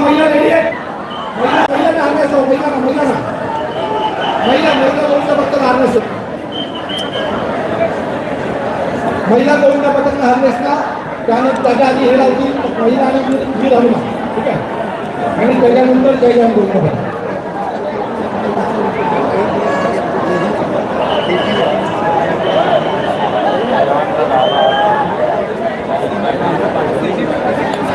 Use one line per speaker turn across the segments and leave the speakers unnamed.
महिला महिला महिला महिला गोविंद फक्त हार्नेस महिला गोविंद पथकला हार्नेस त्यानंतर त्याच्या आधी हे लावतील महिला आणि वीर हनुमान ठीक आहे? आणि त्याच्यानंतर जयजाम गोविंद पथक ए Thank you.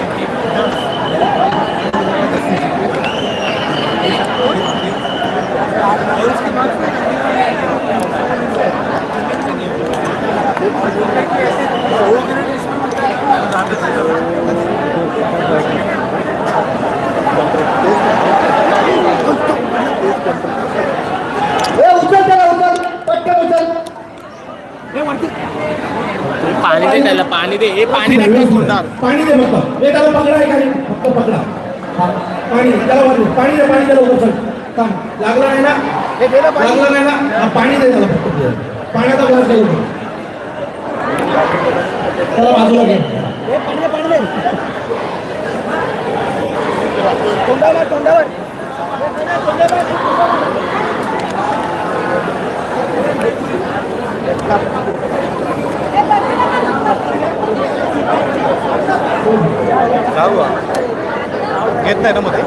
पाणी दे त्याला पाणी दे हे पाणी सोडणार.
पाणी दे फक्त. हे पकडा फक्त हा, पाणी दे, त्याला पाणी दे पाणी त्याला थांब. लागला नाही ना? लागला नाही ना? हा, पाणी दे त्याला फक्त. पाण्याचा ग्लास दे. त्याला बाजूला घे.
जाऊ येत नाही ना मध्ये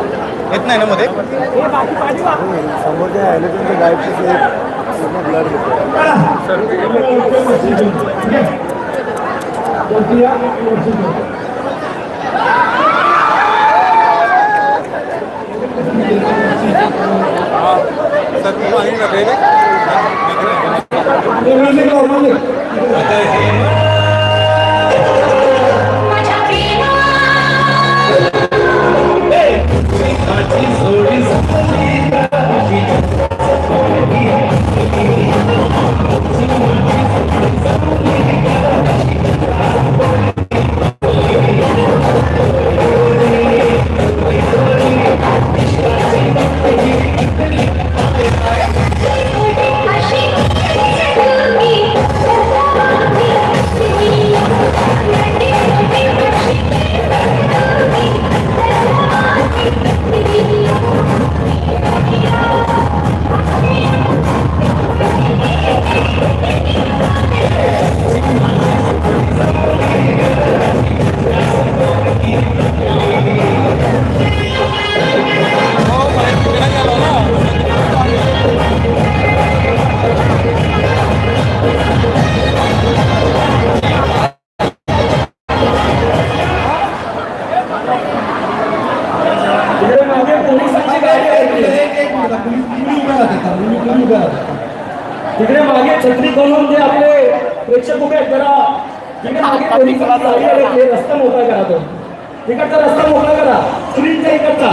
येत नाही ना मध्ये
समोरच्या इलेक्ट्रॉनिक लाईटचे पूर्ण ब्लड घेतो
वरती या, वरती या.
सर पाणी नका
प्रेक्षक उभे आहेत जरा रस्ता मोकळा करा तो. इकडचा रस्ता मोकळा करा. स्क्रीनच्या इकडचा.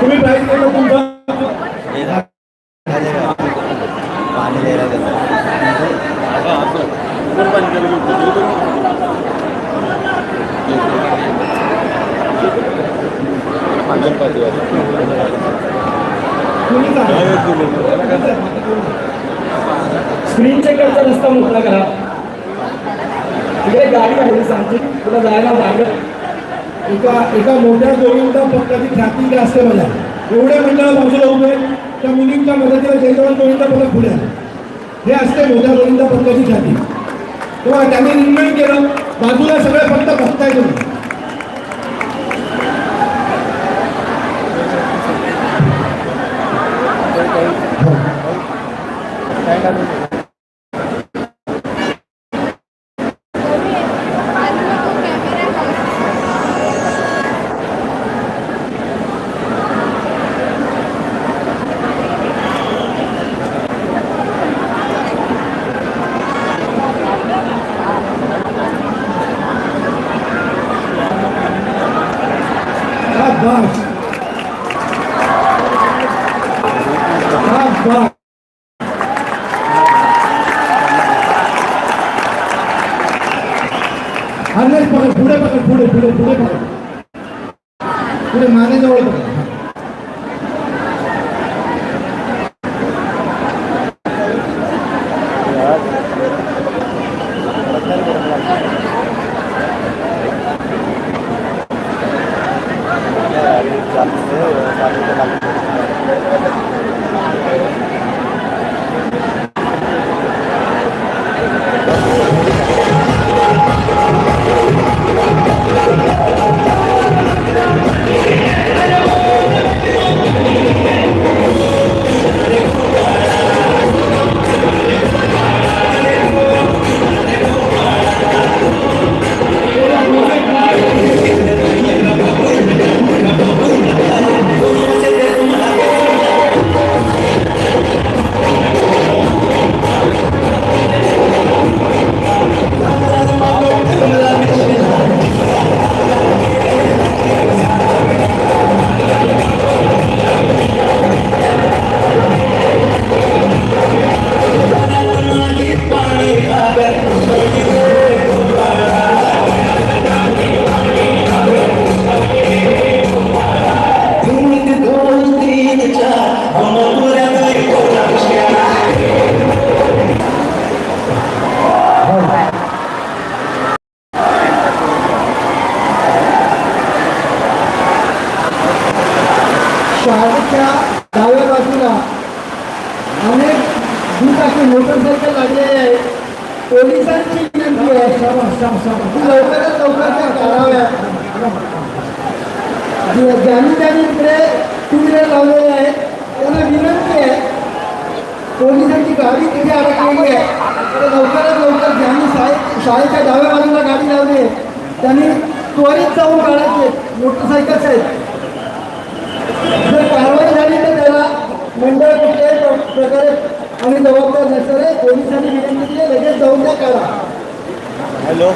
तुम्ही प्राईज केलं तुमचा
पाणी द्यायला देतो
तुम्ही स्क्रीनच्या इकडचा रस्ता मोकळा करा. तिकडे गाडी आहे सांगते तुला जायला लागत एका एका मोठ्या गोविंदा पथकाची ख्याती असते मला. एवढे मंडळा बाजूला उभे त्या मुलींच्या मदतीला जयजवान गोविंदा पथक पुढे हे असते मोठ्या गोविंदा पथकाची ख्याती. तेव्हा त्यांनी निर्णय केलं बाजूला सगळे फक्त बघताय तुम्ही. शाबाश शाबाश हार्नेस पकड पुढे पकड पुढे पुढे पुढे पकड पुढे मानेजवळ पकड
शाळेच्या डाव्या बाजूला अनेक दुचाकी मोटरसायकल लागलेले आहेत. पोलिसांची विनंती आहे. लवकरात लवकर त्या कराव्या. ज्यांनी त्यांनी इकडे टू व्हीलर लावलेले आहेत त्यांना विनंती आहे. पोलिसांची गाडी तिथे अडकलेली आहे. तर लवकरात लवकर ज्यांनी शाळेत शाळेच्या डाव्या बाजूला गाडी लावली आहे त्यांनी त्वरित जाऊन काढायचे. मोटरसायकल्स आहेत. जर कारवाई झाली तर त्याला मंडळ कुठल्याही प्र- प्रकारे आम्ही जबाबदार नसणार पोलिसांनी विनंती केली लगेच जाऊन त्या काढा.
हॅलो.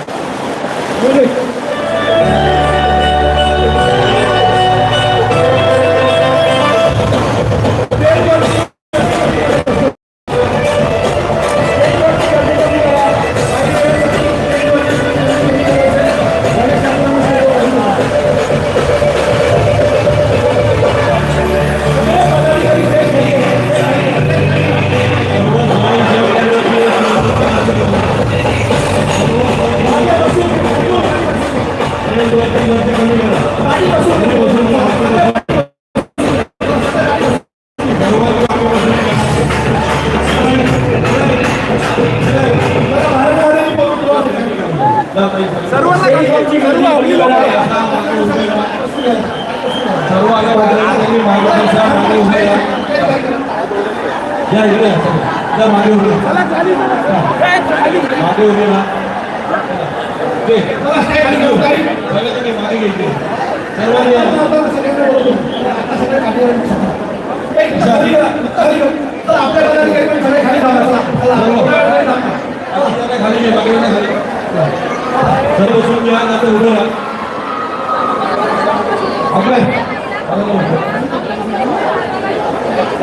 सर्व आल्या त्यांनी मार्गदर्शन मागे उभे या इकडे या मागे उभे मागे उभे ते. मागे घ्यायचे सर्वांनी या. सर्व खाली घे, मागे वळा खाली. सर्व बसून घ्या आता उभे राहा आपले चला. या मागे बसून. चला. चला जाऊ मागे उभे राहा कोपऱ्यामध्ये जा जा मागे मागे सगळ्यांनी अशा मागे करून द्या.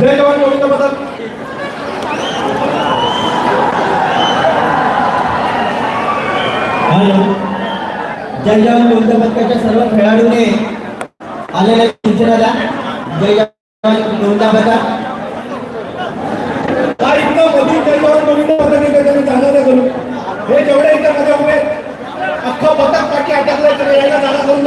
जय जवान गोविंद पथक
जय जवान पथकाच्या सर्व खेळाडूंनी आलेल्या सूचना द्या पथक
इतकं मधून जय जवान गोविंद पथक त्यांनी जागा करू हे जेवढे इथं मध्ये उभे आहेत, अख्खं पथक पाठी अटकलं तर यायला जागा करून